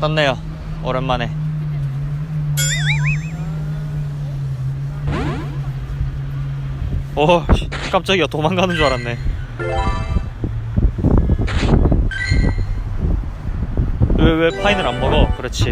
떴네요. 오랜만에. 오, 씨, 깜짝이야. 도망가는 줄 알았네. 왜, 왜 파인을 안 먹어? 그렇지.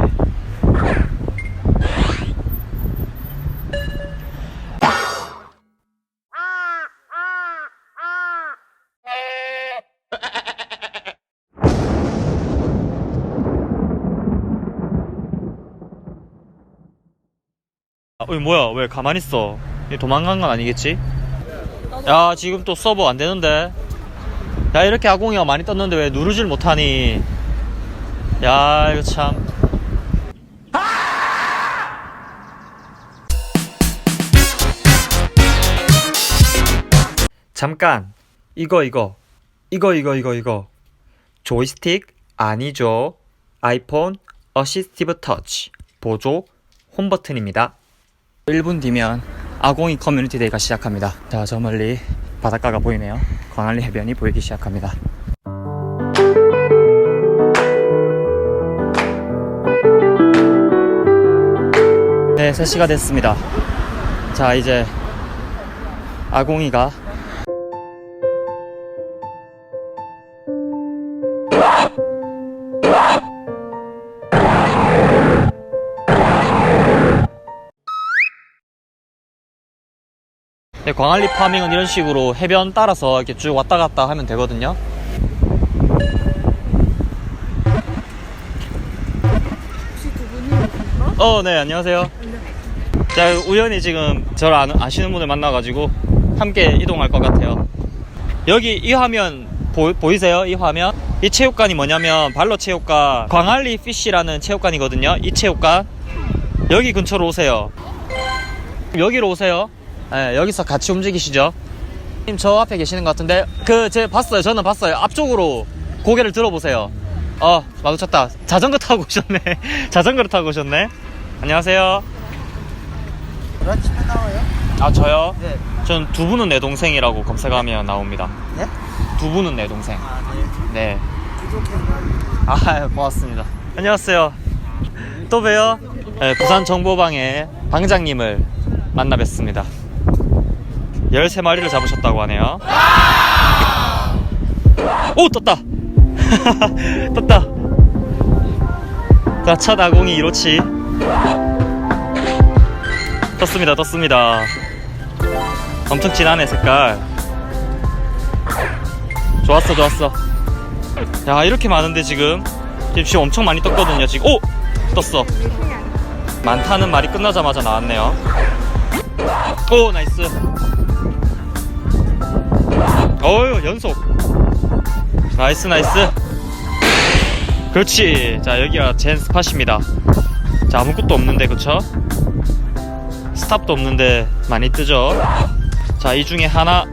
아, 어이, 뭐야? 왜 가만히 있어? 얘 도망간 건 아니겠지? 야, 지금 또 서버 안 되는데? 야, 이렇게 아공이가 많이 떴는데 왜 누르질 못하니? 야, 이거 참. 잠깐. 이거, 이거. 이거, 이거, 이거, 이거. 조이스틱? 아니죠. 아이폰 어시스티브 터치. 보조 홈 버튼입니다. 1분 뒤면 아공이 커뮤니티 데이가 시작합니다. 자, 저 멀리 바닷가가 보이네요. 광안리 해변이 보이기 시작합니다. 네, 3시가 됐습니다. 자, 이제 아공이가 광안리 파밍은 이런 식으로 해변 따라서 이렇게 쭉 왔다 갔다 하면 되거든요. 혹시 두 분이 어디가? 어, 네, 안녕하세요. 자, 우연히 지금 저를 아시는 분을 만나가지고 함께 이동할 것 같아요. 여기 이 화면 보, 보이세요? 이 화면? 이 체육관이 뭐냐면 발로 체육관 광안리 피쉬라는 체육관이거든요. 이 체육관 여기 근처로 오세요. 여기로 오세요. 네, 여기서 같이 움직이시죠. 지금 저 앞에 계시는 것 같은데 그 제 봤어요. 저는 봤어요. 앞쪽으로 고개를 들어보세요. 어 마주쳤다. 자전거 타고 오셨네. 자전거를 타고 오셨네. 안녕하세요. 브라치에 나와요? 아 저요? 네. 전 두 분은 내 동생이라고 검색하면 나옵니다. 네? 두 분은 내 동생. 아, 네. 네. 아 고맙습니다. 안녕하세요. 또 봬요. 네, 부산 정보방의 방장님을 만나 뵙습니다. 13마리를 잡으셨다고 하네요. 오 떴다. 떴다. 자, 첫 아공이 이로치. 떴습니다. 떴습니다. 엄청 진하네 색깔. 좋았어 좋았어. 야 이렇게 많은데 지금 지금 지금 엄청 많이 떴거든요 지금 오 떴어 많다는 말이 끝나자마자 나왔네요 오 나이스 어유 연속. 나이스 나이스. 그렇지. 자 여기가 젠 스팟입니다. 자 아무것도 없는데 그쵸? 스탑도 없는데 많이 뜨죠? 자 이 중에 하나.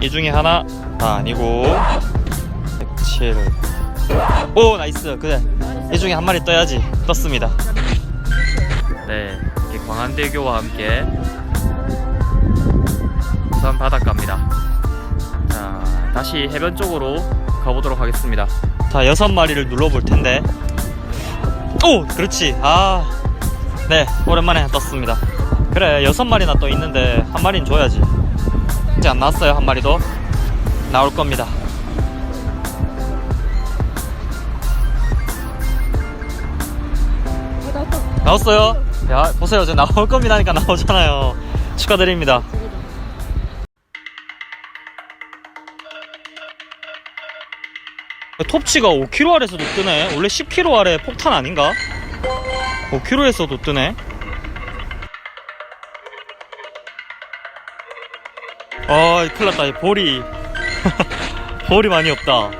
이 중에 하나. 아 아니고. 107. 오 나이스. 그래. 이 중에 한 마리 떠야지. 떴습니다. 네 이렇게 광안대교와 함께 부산 바닷가입니다. 자 다시 해변 쪽으로 가보도록 하겠습니다 자 여섯 마리를 눌러볼 텐데 오 그렇지 아 네 오랜만에 떴습니다 그래 여섯 마리나 떠 있는데 한 마리는 줘야지 아직 안 나왔어요 한 마리도 나올 겁니다 나왔어요. 야, 보세요. 저 나올 겁니다 하니까 나오잖아요. 축하드립니다. 톱치가 5kg 아래서도 뜨네. 원래 10kg 아래 폭탄 아닌가? 5kg에서도 뜨네. 아, 큰일 났다. 이 볼이. 볼이 많이 없다.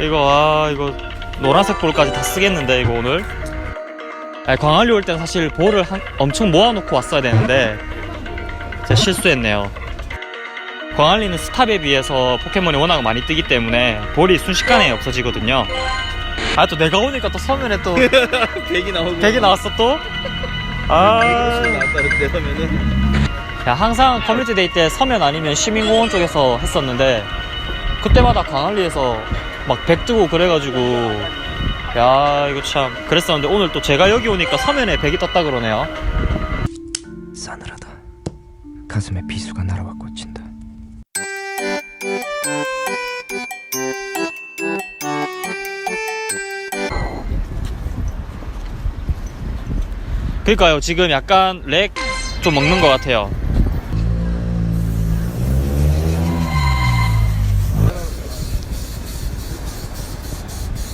이거, 아, 이거, 노란색 볼까지 다 쓰겠는데, 이거 오늘. 아니, 광안리 올땐 사실 볼을 한- 엄청 모아놓고 왔어야 되는데 제가 실수했네요. 광안리는 스탑에 비해서 포켓몬이 워낙 많이 뜨기 때문에 볼이 순식간에 없어지거든요. 아 또 내가 오니까 또 서면에 또 백이 나오고. 백이 나왔어 또? 아, 나왔다는데 하면은. 야, 항상 커뮤니티 데이 때 서면 아니면 시민공원 쪽에서 했었는데 그때마다 강한리에서 막 백 뜨고 그래가지고 야 이거 참 그랬었는데 오늘 또 제가 여기 오니까 서면에 백이 떴다 그러네요 싸늘하다. 가슴에 비수가 날아와 꽂힌다. 그러니까요 지금 약간 렉 좀 먹는 것 같아요.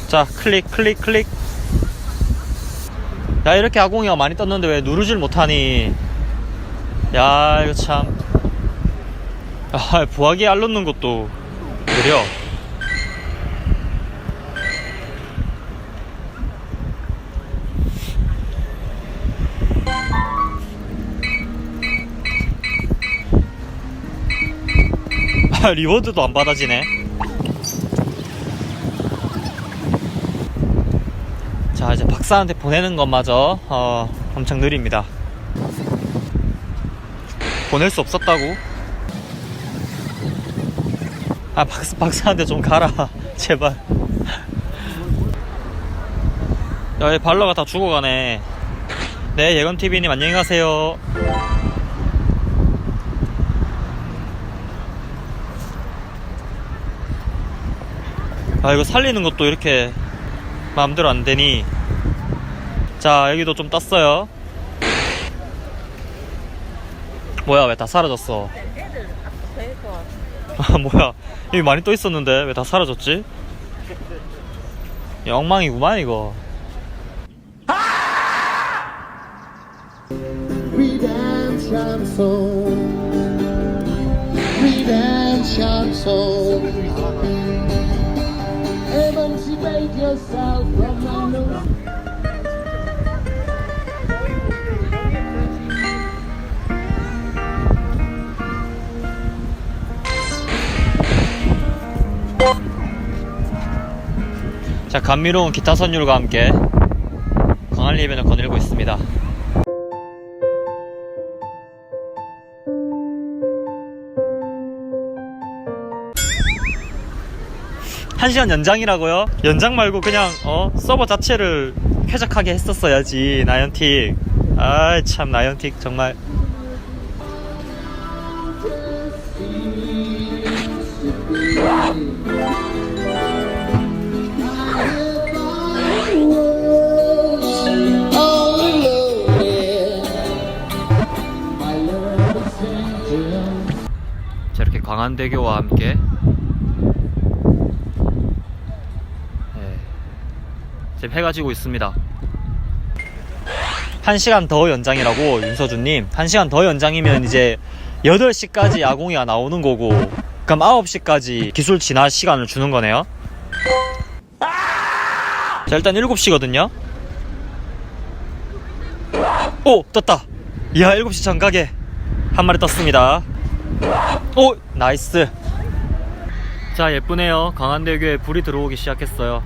자 클릭 클릭 클릭. 야 이렇게 아공이가 많이 떴는데 왜 누르질 못하니? 야 이거 참. 아, 부하기 알 넣는 것도 느려 아, 리워드도 안 받아지네. 자, 이제 박사한테 보내는 것마저 어, 엄청 느립니다. 보낼 수 없었다고? 아, 박사, 박사한테 좀 가라. 제발. 야, 이 발러가 다 죽어가네. 네, 예건TV님 안녕히 가세요. 아 이거 살리는 것도 이렇게 마음대로 안 되니. 자 여기도 좀 떴어요. 뭐야 왜 다 사라졌어? 아 뭐야. 여기 많이 떠 있었는데 왜 다 사라졌지? 엉망이구만 이거. Redemption 자 감미로운 기타 선율과 함께 광안리 해변을 거닐고 있습니다. 한 시간 연장이라고요? 연장 말고 그냥 어 서버 자체를 쾌적하게 했었어야지 나연틱. 아이 참 나연틱 정말 광안대교와 함께. 네, 지금 해가 지고 있습니다. 1시간 더 연장이라고 윤서준님. 1시간 더 연장이면 이제 8시까지 야공이가 나오는 거고 그럼 9시까지 기술 진화 시간을 주는 거네요. 자 일단 7시거든요. 오 떴다. 이야 7시 전가게. 한 마리 떴습니다 오 나이스. 자 예쁘네요. 강한대교에 불이 들어오기 시작했어요